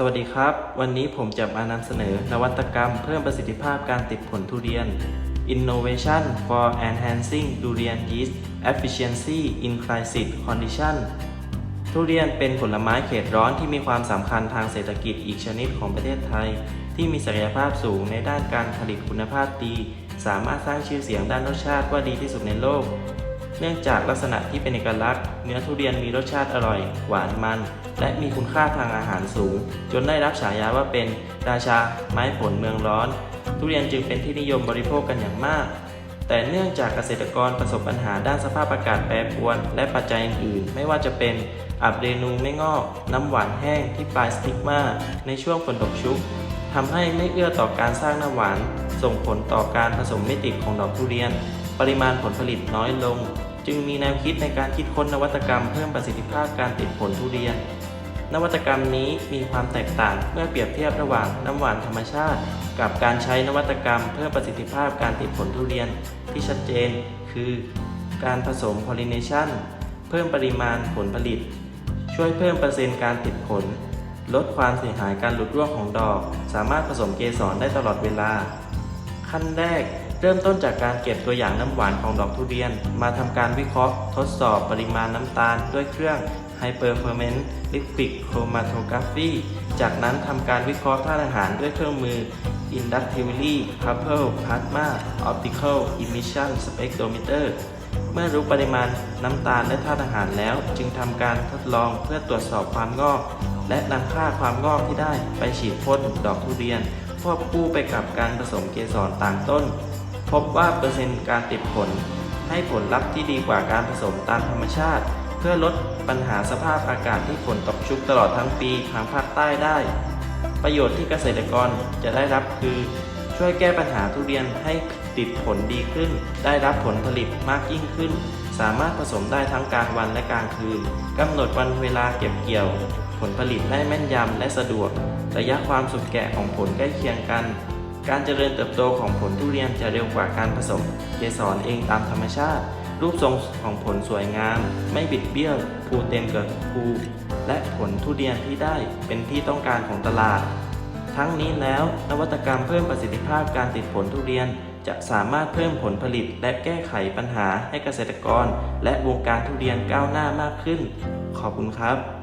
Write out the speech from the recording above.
สวัสดีครับ วันนี้ผมจะมานำเสนอนวัตกรรมเพิ่มประสิทธิภาพการติดผลทุเรียน Innovation for Enhancing Durian Yeast Efficiency in Crisis Condition ทุเรียนเป็นผลไม้เขตร้อนที่มีความสำคัญทางเศรษฐกิจอีกชนิดของประเทศไทย ที่มีศักยภาพสูงในด้านการผลิตคุณภาพดี สามารถสร้างชื่อเสียงด้านรสชาติว่าดีที่สุดในโลก เนื่องจากลักษณะที่เป็นเอกลักษณ์ เนื้อทุเรียนมีรสชาติอร่อย หวานมัน และมีคุณค่าทางอาหารสูง จนได้รับฉายาว่าเป็นราชาไม้ผลเมืองร้อน ทุเรียนจึงเป็นที่นิยมบริโภคกันอย่างมาก แต่เนื่องจากเกษตรกรประสบปัญหาด้านสภาพอากาศแปรปรวน และปัจจัยอื่นๆ ไม่ว่าจะเป็นอับเรนูไม่งอก น้ำหวานแห้งที่ปลายสติกมาในช่วงฝนตกชุกทำให้ไม่เอื้อต่อการสร้างน้ำหวาน ส่งผลต่อการผสมไม่ติดของดอกทุเรียน ปริมาณผลผลิตน้อยลง จึงมีแนวคิดในการคิดค้นนวัตกรรมเพิ่มประสิทธิภาพการติดผลทุเรียน นวัตกรรมนี้มีความแตกต่างเมื่อเปรียบเทียบระหว่างน้ำหวานธรรมชาติ กับการใช้นวัตกรรมเพิ่มประสิทธิภาพการติดผลทุเรียนที่ชัดเจน คือ การผสมพอลิเนชันเพิ่มปริมาณผลผลิต ช่วยเพิ่มเปอร์เซ็นต์การติดผล ลดความเสียหายการหลุดร่วงของดอก สามารถผสมเกสรได้ตลอดเวลา ขั้นแรก เริ่มต้นจากการเก็บตัวอย่างน้ำหวานของดอกทุเรียน มาทำการวิเคราะห์ทดสอบปริมาณน้ำตาลด้วยเครื่อง Hyperferment Liquid Chromatography จากนั้นทำการวิเคราะห์ธาตุอาหารด้วยเครื่องมือ Inductively Coupled Plasma Optical Emission Spectrometer เมื่อรู้ปริมาณน้ำตาลและธาตุอาหารแล้ว จึงทำการทดลองเพื่อตรวจสอบความงอก และนำค่าความงอกที่ได้ไปฉีดพ่นดอกทุเรียน ควบคู่ไปกับการผสมเกสรต่างต้น พบว่าเปอร์เซ็นต์การติดผล ให้ผลลัพธ์ที่ดีกว่าการผสมตามธรรมชาติ เพื่อลดปัญหาสภาพอากาศที่ฝนตกชุกตลอดทั้งปีทางภาคใต้ได้ ประโยชน์ที่เกษตรกรจะได้รับคือ ช่วยแก้ปัญหาทุเรียนให้ติดผลดีขึ้น ได้รับผลผลิตมากยิ่งขึ้น สามารถผสมได้ทั้งกลางวันและกลางคืนกำหนดวันเวลาเก็บเกี่ยว ผลผลิตได้แม่นยำและสะดวก ระยะความสุกแก่ของผลใกล้เคียงกัน การเจริญเติบโตของผลทุเรียนจะเร็วกว่าการผสมเกสรเองตามธรรมชาติ รูปทรงของผลสวยงาม ไม่บิดเบี้ยวภูเต็มเกิดภูและผลทุเรียนที่ได้เป็นที่ต้องการของตลาด ทั้งนี้แล้วนวัตกรรมเพิ่มประสิทธิภาพการติดผลทุเรียนจะสามารถเพิ่มผลผลิตและแก้ไขปัญหาให้เกษตรกร และวงการทุเรียนก้าวหน้ามากขึ้น ขอบคุณครับ